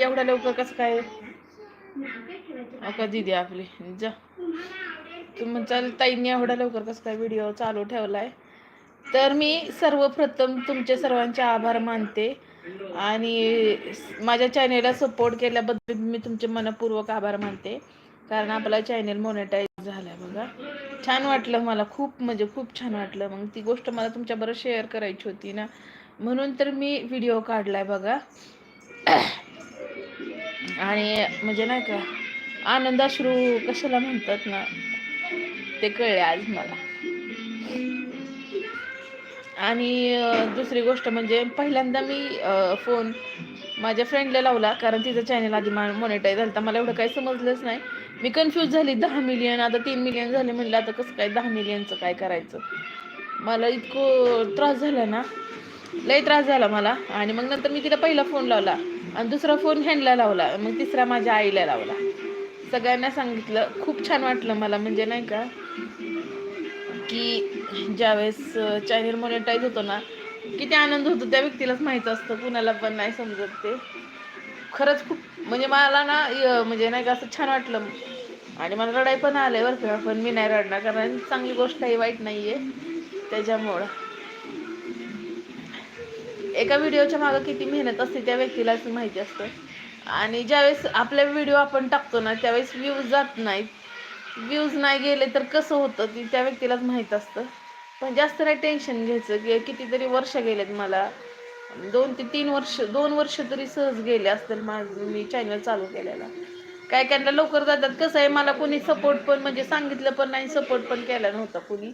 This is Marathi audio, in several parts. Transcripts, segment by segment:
एवढ्या लवकर कसं काय? अका दिदी आपली जा. तुम्ही चाल ताईंनी एवढ्या लवकर कसं काय व्हिडिओ चालू ठेवलाय. तर मी सर्वप्रथम तुमचे सर्वांचे आभार मानते. आणि माझ्या चॅनेलला सपोर्ट केल्याबद्दल मी तुमचे मनपूर्वक आभार मानते. कारण आपला चॅनेल मोनेटाईज झालाय बघा. छान वाटलं मला खूप म्हणजे खूप छान वाटलं. मग ती गोष्ट मला तुमच्याबरोबर शेअर करायची होती ना. म्हणून तर मी व्हिडिओ काढलाय बघा. आणि म्हणजे नाही का आनंदाश्रू कशाला म्हणतात ना ते कळले आज मला. आणि दुसरी गोष्ट म्हणजे पहिल्यांदा मी फोन माझ्या फ्रेंडला लावला कारण तिचं चॅनल आधी मॉनिटाईज झालं तर मला एवढं काही समजलंच नाही. मी कन्फ्यूज झाली दहा मिलियन आता तीन मिलियन झाले म्हणलं आता कसं काय दहा मिलियनचं काय करायचं? मला इतकं त्रास झाला ना. लय त्रास झाला मला. आणि मग नंतर मी तिला पहिला फोन लावला. आणि दुसरा फोन ह्यांना लावला. मग तिसरा माझ्या आईला लावला. सगळ्यांना सांगितलं. खूप छान वाटलं मला. म्हणजे नाही का की ज्यावेळेस चॅनल मॉनिटाईज होतो ना किती आनंद होतो. त्या व्यक्तीलाच माहीत असतं. कुणाला पण नाही समजत ते. खरंच खूप म्हणजे मला ना य- म्हणजे नाही का असं छान वाटलं. आणि मला रडाय पण आलंय बरं का. पण मी नाही रडणार. कारण चांगली गोष्ट आहे वाईट नाही आहे त्याच्यामुळं. एका व्हिडिओच्या मागं किती मेहनत असते त्या व्यक्तीलाच माहिती असतं. आणि ज्यावेळेस आपले व्हिडिओ आपण टाकतो ना त्यावेळेस व्ह्यूज जात नाहीत. व्ह्यूज नाही गेले तर कसं होतं ती त्या व्यक्तीलाच माहीत असतं. पण जास्त नाही टेन्शन घ्यायचं की कितीतरी वर्ष गेलेत मला. दोन ते तीन वर्ष दोन वर्ष तरी सहज गेले असतील माझं मी चॅनल चालू केलेला. काय त्यांना लवकर जातात. कसं आहे मला कोणी सपोर्ट पण म्हणजे सांगितलं पण नाही सपोर्ट पण केला नव्हता कोणी.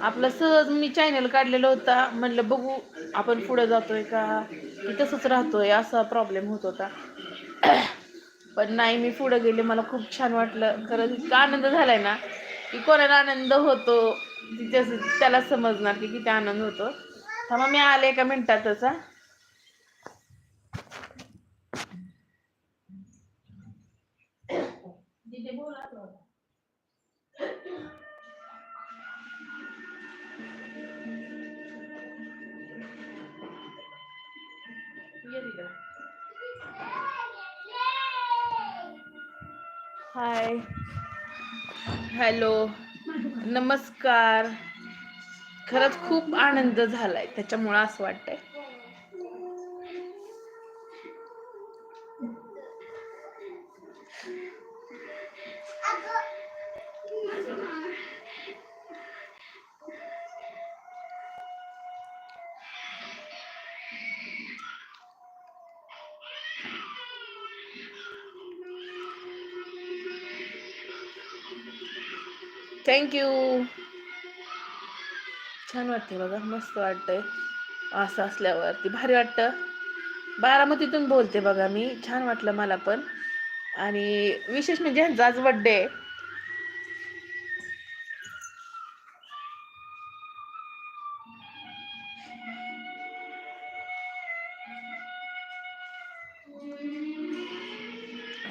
आपलं सहज मी चॅनल काढलेला होता. म्हणलं बघू आपण पुढं जातोय का? की तसंच राहतोय. असा प्रॉब्लेम होत होता. पण नाही मी पुढं गेले. मला खूप छान वाटलं. खरंच इतका आनंद झालाय ना की कोणाला आनंद होतो तिच्या त्याला समजणार की किती आनंद होतो. थांबा मी आले एका मिनिटातच तिथे. हाय. हॅलो. नमस्कार. खरंच खूप आनंद झालाय. त्याच्यामुळं असं वाटतंय. थँक्यू छान वाटते बघा मस्त वाटतंय. असं असल्यावरती भारी वाटतं. बारामतीतून बोलते बघा मी छान वाटलं मला पण. आणि विशेष म्हणजे ह्यांचा आज बड्डे आहे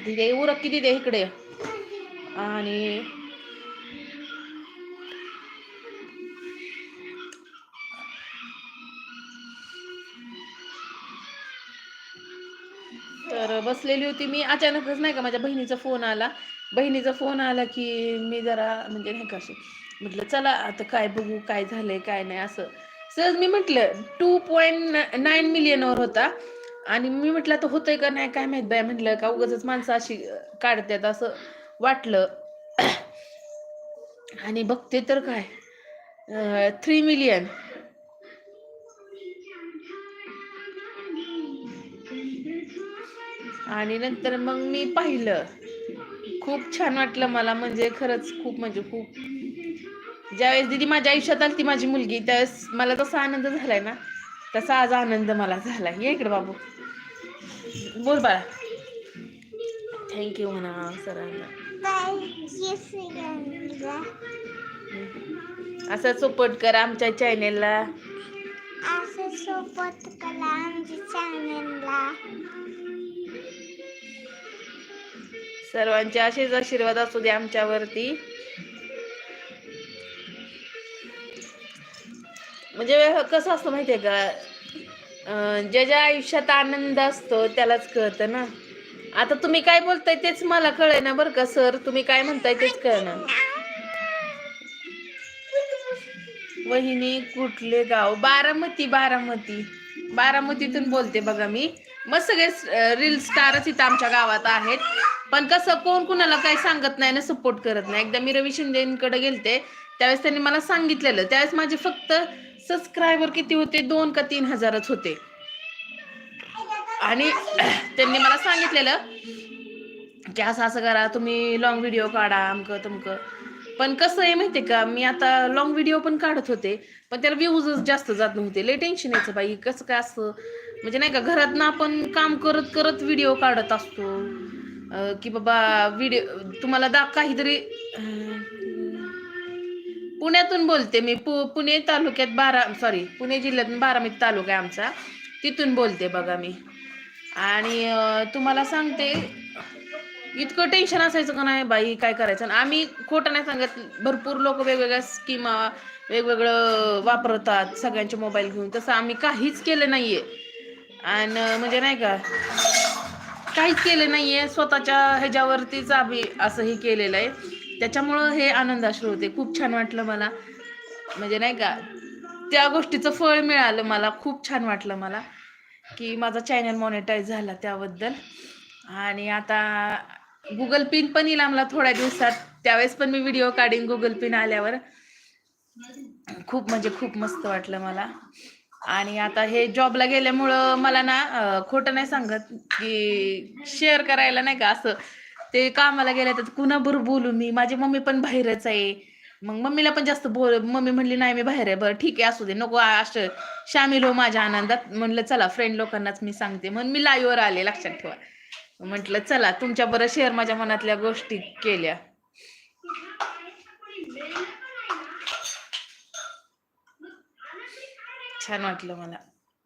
तिथे उरक किती दे इकडे. आणि तर बसलेली होती मी. अचानकच नाही का माझ्या बहिणीचा फोन आला. बहिणीचा फोन आला की मी जरा म्हणजे नाही का अशी म्हटलं चला आता काय बघू काय झालंय काय नाही असं. सहज मी म्हटलं टू पॉईंट नाईन मिलियनवर होता. आणि मी म्हटलं आता होतंय का नाही काय माहीत बाय म्हटलं का उगाच माणसं अशी काढतात असं वाटलं. आणि बघते तर काय थ्री मिलियन आणि नंतर मग मी पाहिलं. खूप छान वाटलं मला म्हणजे खरंच खूप म्हणजे खूप. ज्यावेळेस दिदी माझ्या आयुष्यात आली ती माझी मुलगी त्यावेळेस मला तसा आनंद झालाय ना तसा आज आनंद मला झाला ये इकडे बाबू. बोल बाळा. थँक्यू म्हणा सरांना. असं सपोर्ट करा आमच्या चॅनेलला असं सोबत कला आमच्या चॅनेलला सर्वांचे असेच आशीर्वाद असू दे आमच्यावरती. म्हणजे कसं असतं माहितीये का? ज्या ज्या आयुष्यात आनंद असतो त्यालाच कळतं ना. आता तुम्ही काय बोलताय तेच मला कळे ना बरं का सर? तुम्ही काय म्हणताय तेच कळणार वहिनी कुठले गाव? बारामती बारामती. बारामतीतून बोलते बघा मी. मग सगळे रील स्टारच इथं आमच्या गावात आहेत. पण कसं कोण कुणाला काही सांगत नाही ना सपोर्ट करत नाही. एकदा मी रवी शिंदेकडे गेलते त्यावेळेस त्यांनी मला सांगितलेलं. त्यावेळेस माझे फक्त सबस्क्रायबर किती होते? दोन का तीन हजारच होते. आणि त्यांनी मला सांगितलेलं की असं असं करा तुम्ही लॉंग व्हिडिओ काढा अमकं तुमक. पण कसं आहे माहितीये का मी आता लॉंग व्हिडिओ पण काढत होते पण त्याला व्ह्यूजच जास्त जात नव्हते. लय टेन्शन यायचं बाई कसं काय असं? म्हणजे नाही का घरात ना आपण काम करत करत व्हिडिओ काढत असतो. की बाबा व्हिडिओ तुम्हाला दा काहीतरी पुण्यातून बोलते मी. पु पुणे तालुक्यात बारा सॉरी पुणे जिल्ह्यातून बारामती तालुका आहे आमचा. तिथून बोलते बघा मी. आणि तुम्हाला सांगते इतकं टेन्शन असायचं का नाही बाई काय करायचं? आणि आम्ही खोटं नाही सांगत. भरपूर लोक वेगवेगळ्या स्कीमा वेगवेगळं वापरतात सगळ्यांचे मोबाईल घेऊन. तसं आम्ही काहीच केलं नाहीये. आणि म्हणजे नाही का काहीच केलं नाहीये. स्वतःच्या ह्याच्यावरतीच आम्ही असं हे केलेलं आहे. त्याच्यामुळं हे आनंद अश्रू होते. खूप छान वाटलं मला. म्हणजे नाही का त्या गोष्टीचं फळ मिळालं मला. खूप छान वाटलं मला की माझा चॅनल मॉनिटाईज झाला त्याबद्दल. आणि आता गुगल पिन पण येईल आम्हाला थोड्या दिवसात. त्यावेळेस पण मी व्हिडिओ काढीन गुगल पिन आल्यावर. खूप म्हणजे खूप मस्त वाटलं मला. आणि आता हे जॉबला गेल्यामुळं मला ना खोटं नाही सांगत की शेअर करायला नाही का असं. ते कामाला गेल्या तर कुणाबरोबर बोलू मी? माझी मम्मी पण बाहेरच आहे. मग मम्मीला पण जास्त बोल मम्मी म्हणली नाही मी बाहेर आहे. बरं ठीक आहे असू दे. नको असं शामिल हो माझ्या आनंदात. म्हणलं चला फ्रेंड लोकांनाच मी सांगते. म्हणून मी लाईव्हवर आले लक्षात ठेवा. म्हटलं चला तुमच्या बरं शेअर माझ्या मनातल्या गोष्टी केल्या. छान वाटलं मला.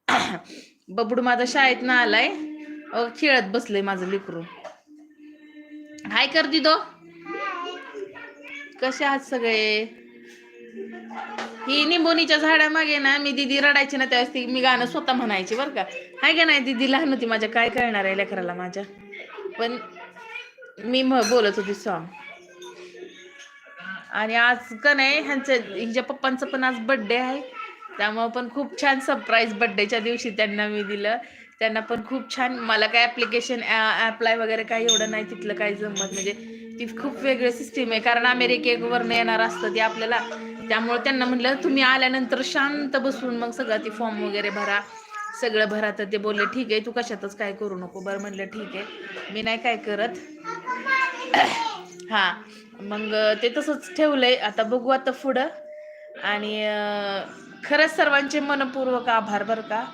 बबडू माझा शाळेत ना आलाय. अहो, खेळत बसलंय माझं लेकरू. हाय कर दिदो. कसे आहात सगळे? ही निंबोनीच्या झाडामागे ना मी दिदी रडायची ना त्यावेळेस ती मी गाणं स्वतः म्हणायची बरं का. हाय का नाही दिदी लहान होती माझ्या काय कळणार आहे लेकराला माझ्या? पण मी बोलत होती सॉंग आणि आज का नाही ह्यांचं हिच्या पप्पांचं पण आज बर्थडे आहे. त्यामुळं पण खूप छान सरप्राईज बड्डेच्या दिवशी त्यांना मी दिलं. त्यांना पण खूप छान मला काय ॲप्लिकेशन ॲप्लाय वगैरे काही एवढं नाही तिथलं काही जमत म्हणजे ती खूप वेगळी सिस्टीम आहे. कारण अमेरिकेवरनं येणार असतं ते आपल्याला. त्यामुळे त्यांना म्हटलं तुम्ही आल्यानंतर शांत बसून मग सगळं ती फॉर्म वगैरे भरा. सगळं भरा. तर ते बोलले ठीक आहे तू कशातच काय करू नको. बरं म्हटलं ठीक आहे. मी नाही काय करत. हां. मग ते तसंच ठेवलंय. आता बघू आता पुढं. आणि खरंच सर्वांचे मनपूर्वक आभार बरं का.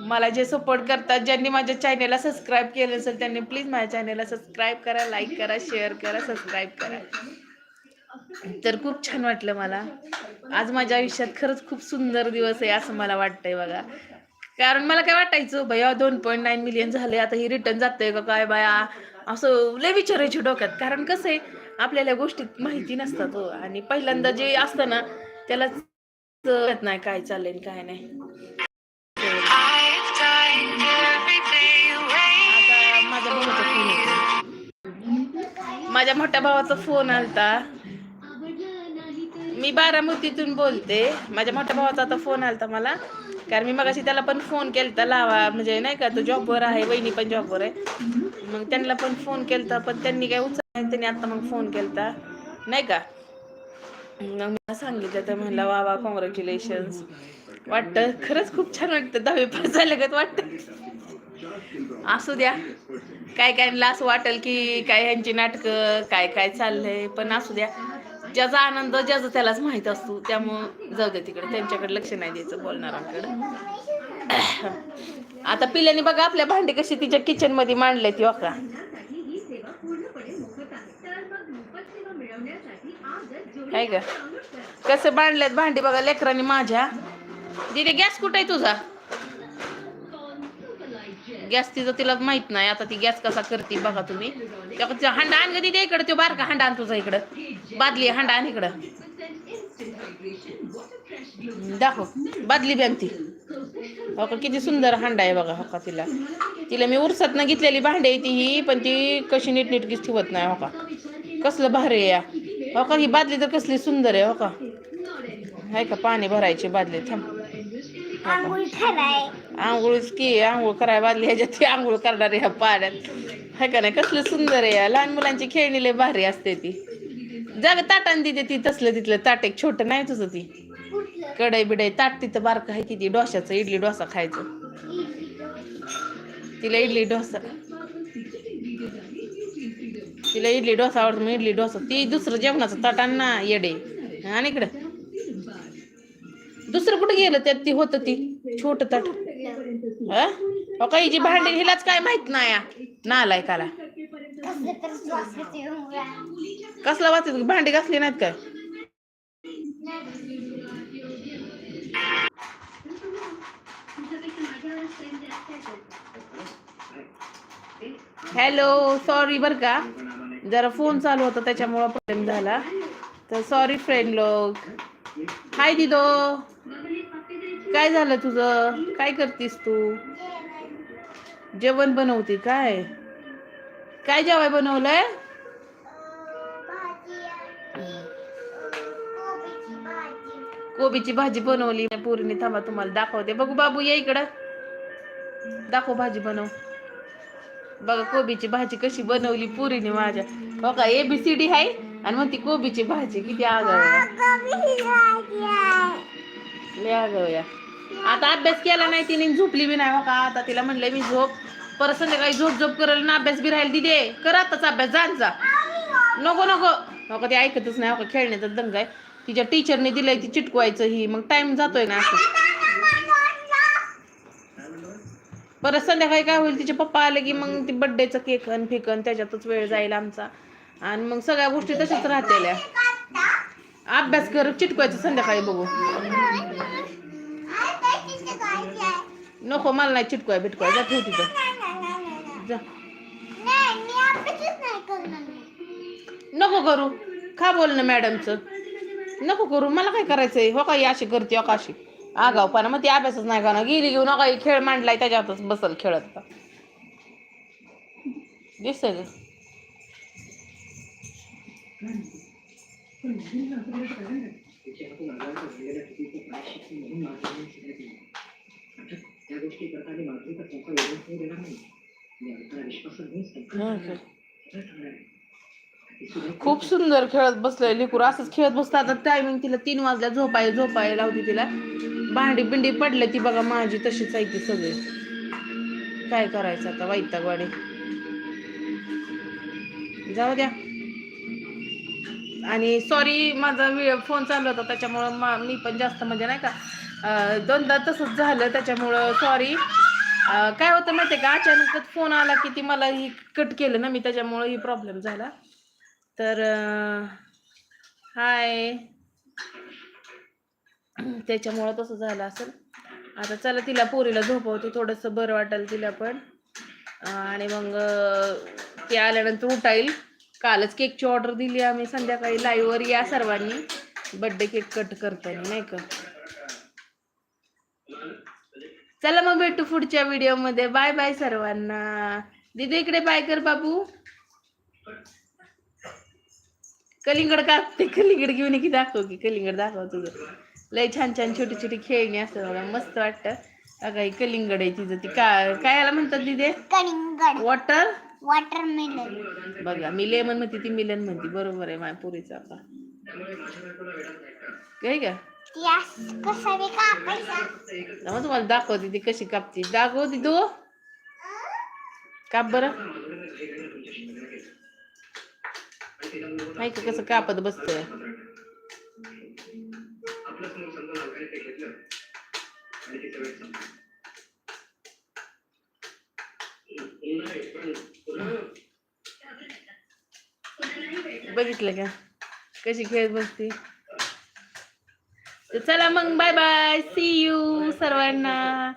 मला जे सपोर्ट करतात ज्यांनी माझ्या चॅनेलला सबस्क्राईब केलं असेल त्यांनी प्लीज माझ्या चॅनेलला सबस्क्राईब करा लाईक करा शेअर करा सबस्क्राईब करा. तर खूप छान वाटलं मला. आज माझ्या आयुष्यात खरंच खूप सुंदर दिवस आहे असं मला वाटतंय बघा. कारण मला काय वाटायचं भैया दोन पॉईंट नाईन मिलियन झाले आता ही रिटर्न जातंय का काय बाया? असं लय विचारायची डोक्यात. कारण कसं आहे आपल्याला गोष्टीत माहिती नसतात हो. आणि पहिल्यांदा जे असतं ना त्यालाच नाही काय चाललंय आणि काय नाही. माझ्या भावाचा फोन येतो माझ्या मोठ्या भावाचा फोन आलता. मी बारामतीतून बोलते. माझ्या मोठ्या भावाचा आता फोन आलता मला. कारण मी मगाशी त्याला पण फोन केलता लावा म्हणजे नाही का तो जॉबवर आहे वहिनी पण जॉबवर आहे. मग त्यांना पण फोन केलता पण त्यांनी काय उचल नाही त्यांनी आता मग फोन केलता. नाही का? मला सांगितलं तर म्हणलं वा वा कॉंग्रॅच्युलेशन्स वाटतं खरंच खूप छान वाटतं दहावी पास झाल्यागत वाटतं? असू द्या. काय काय असं वाटेल की काय ह्यांची नाटकं काय काय चाललंय पण असू द्या. ज्याचा आनंद ज्याचा त्यालाच माहीत असतो. त्यामुळं जाऊ दे तिकडे. त्यांच्याकडे लक्ष नाही द्यायचं बोलणाऱ्यांकडं. आता पिल्याने बघा आपल्या भांडी कशी तिच्या किचनमध्ये मांडले ती का काय ग. कसं बांधलेत भांडी बघा लेकरांनी माझ्या. दिदी गॅस कुठे आहे तुझा? गॅस तिचं तिला माहीत नाही. आता ती गॅस कसा करते बघा तुम्ही. त्या- त्या हांडा आण गं दिदी इकडं. तो बारका हांडा आण तुझा इकडं. बादली आहे, हांडा आण इकडं. दाखव. बादली बी ती. हो का किती सुंदर हांडा आहे बघा हो का तिला. तिला मी उरसात घेतलेली भांडी आहे ती ही पण ती कशी नीटनीटकीच ठेवत नाही हो का. कसलं भारी आहे या. हो का? ही बादली तर कसली सुंदर आहे हो का? आहे का? पाणी भरायची बादली थांब. आंघोळच की आंघोळ करायला बादली ह्याच्यात ती आंघोळ करणार ह्या पाण्यात. आहे का नाही? कसलं सुंदर आहे या. लहान मुलांची खेळणी लय भारी असते ती. जाग ताटान देते ती तसलं तिथलं ताट एक छोटं नाही तुझं ती? कढई बिडाई ताट तिथं बारकं आहे किती डोशाचं इडली डोसा खायचं. तिला इडली डोसा. तिला इडली डोसा आवडतो मी इडली डोसा. ती दुसरं जेवणाचं ताटांना ना येडे. आणि इकडं. दुसरं कुठं गेलं त्यात? ती होतं ती. छोट ताट. हा काही जी भांडी हिलाच काय माहीत नाही या. नालायकाला कसला वाचत भांडी घासली नाहीत काय? हॅलो सॉरी बर का. जरा फोन चालू होता त्याच्यामुळं प्रॉब्लेम झाला. तर सॉरी फ्रेंड लोक हाय दिदो. काय झालं तुझं? काय करतीस तू? जेवण बनवते काय? काय जेवाय बनवलंय? कोबीची भाजी कोबीची भाजी बनवली पोरीने थांबा तुम्हाला दाखवते. बघू बाबू ये इकडं. दाखव भाजी बनव. बघा कोबीची भाजी कशी बनवली पुरीने माझ्या. हो का ए बी सी डी आहे? आणि मग ती कोबीची भाजी किती आगाव या आता अभ्यास केला नाही तिने झोपली बी नाही. हो का आता तिला म्हणलं मी झोप परत संध्याकाळी झोप झोप करेल ना अभ्यास बी राहील दिदे कर आताच अभ्यास जाण जा. नको नको. हो नको ते ऐकतच नाही. हो का खेळण्याचा दंग आहे. तिच्या टीचरने दिलंय ती चिटकवायचं ही. मग टाइम जातोय ना असं. परत संध्याकाळी काय होईल तिचे पप्पा आले की मग ती बड्डेचं केकन फिकन त्याच्यातच वेळ जाईल आमचा. आणि मग सगळ्या गोष्टी तशाच राहतेल्या. अभ्यास कर चिटकवायचं संध्याकाळी बघू. नको मला नाही चिटकवाय बिटकवाय. जा ठेव तिथं. जा. नको करू. खा बोल ना मॅडमचं? नको करू. मला काय करायचंय? हो का अशी करते हो का अशी? आगावपणा मग ती अभ्यासच नाही करणार. गेली घेऊन नका खेळ मांडलाय त्याच्यातच बसल खेळत. आता. दिसतंय का खूप सुंदर खेळत बसलंय लेकूर. असंच खेळत बसतात टायमिंग तिला तीन वाजल्या झोपाय झोपाय लावते तिला. भांडी बिंडी पडले ती बघा माझी तशीच आहे ती सगळी. काय करायचं आता वैतागवाडी जाऊ द्या. आणि सॉरी माझा फोन चालू होता त्याच्यामुळं मा- मी पण जास्त म्हणजे नाही का दोनदा तसंच झालं त्याच्यामुळं सॉरी काय होतं माहिती आहे का अचानकच फोन आला की ती मला ही कट केलं ना मी त्याच्यामुळं ही प्रॉब्लेम झाला. तर हाय त्याच्यामुळं तसं झालं असेल. आता चला तिला पोरीला झोपवते थोडंसं बरं वाटेल तिला पण. आणि मग ते आल्यानंतर उठाईल. कालच केकची ऑर्डर दिली आम्ही संध्याकाळी लाईव्हवर या सर्वांनी. बड्डे केक कट करताना नाही का? चला मग भेटू पुढच्या व्हिडिओमध्ये बाय बाय सर्वांना. दिदी इकडे बाय कर बाबू. कलिंगड कापते. कलिंगड घेऊन ये की दाखव की. कलिंगड दाखव तुझं. लय छान छान छोटी छोटी खेळणी असतात बघा मस्त वाटतं. अगं ही कलिंगड आहे तिचं ती का काय याला म्हणतात दिदे? कलिंगड. वॉटर? वॉटरमेलन. बघा मी लेमन म्हणते ती मिलन म्हणते. बरोबर आहे माझ्या पुरीचा आता. काय का? मग तुम्हाला दाखवते ती कशी कापते. दाखवते तू काप बरं. नाही का कसं कापत बसतोय? बघितलं का? कशी खेळत बसते? तर चला मग बाय बाय सी यू सर्वांना.